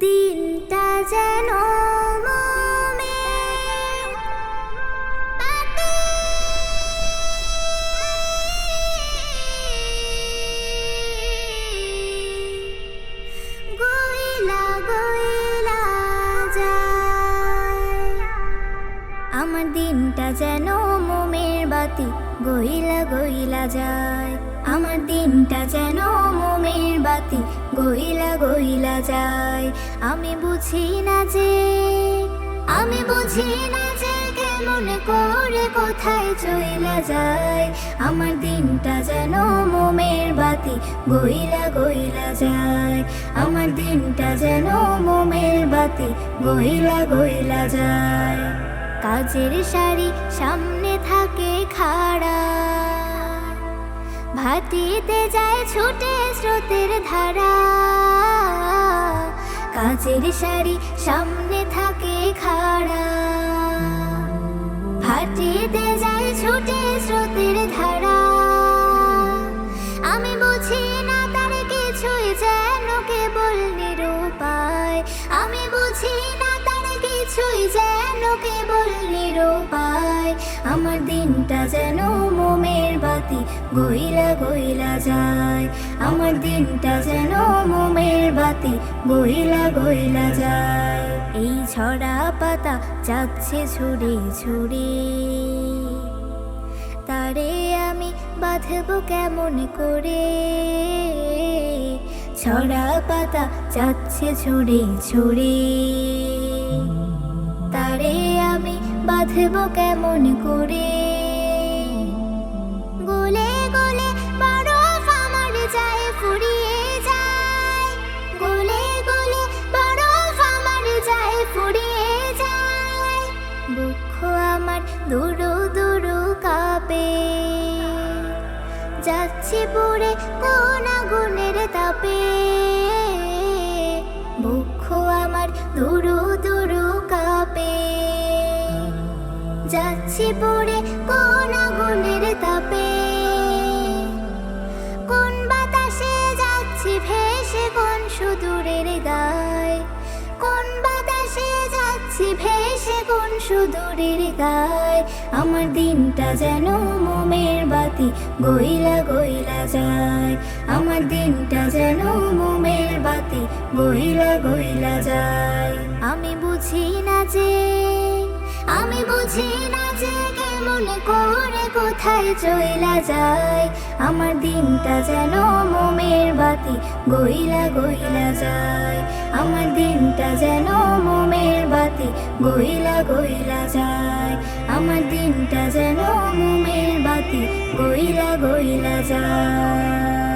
দিনটা যেন আমার দিনটা যেন মোমের বাতি গইলা গইলা যায়। আমার দিনটা যেন মোমের বাতি গইলা গহিলা যায়। আমি বুঝি না যে, আমি বুঝি না যে কেমন করে কোথায় চইলা যায়। আমার দিনটা যেন মোমের বাতি গহিলা গহিলা যায়। আমার দিনটা যেন মোমের বাতি গহিলা গহিলা যায়। কাজের শাড়ি সামনে থাকে খাড়া। ভাটিতে যায় ছুটে স্রোতের ধারা। কাজের শাড়ি সামনে থাকে খাড়া। ভাটিতে যায় ছুটে স্রোতের ধারা। আমি বুঝি না তার কিছুই যেন কেবল নিরুপায়। আমি বুঝি না তার কিছুই যেন কেবল নিরুপায়। আমার দিনটা যেন মোমের বাতি গইলা গইলা যায়। আমার দিনটা যেন মোমের বাতি গইলা গইলা যায়। এই ছড়া পাতা যাচ্ছে ছুড়ে ছুড়ে। তারে আমি বাঁধব কেমন করে? ছড়া পাতা যাচ্ছে ছুড়ে ছুড়ে। তারে আমি বাঁধব কেমন করে? যাচ্ছে পড়ে কোন আগুনের তাপে। দুঃখ আমার দুরু দুরু কাঁপে। যাচ্ছি পড়ে কোন আগুনের তাপে। কোন বাতাসে যাচ্ছি ভেসে কোন সুদূরের গায় ভেসে কোন সুদূরের গায়, আমার দিনটা যেন মোমের বাতি, গইলা গইলা যায়। আমার দিনটা যেন মোমের বাতি, গইলা গইলা যায়। আমি বুঝি না যে আমি বুঝি না যে কেমন করে কোথায় চইলা যায়। আমার দিনটা যেন মোমের বাতি গইলা গইলা যায়। আমার দিনটা যেন মোমের বাতি গইলা গইলা যায়। আমার দিনটা যেন মোমের বাতি গইলা গইলা যায়।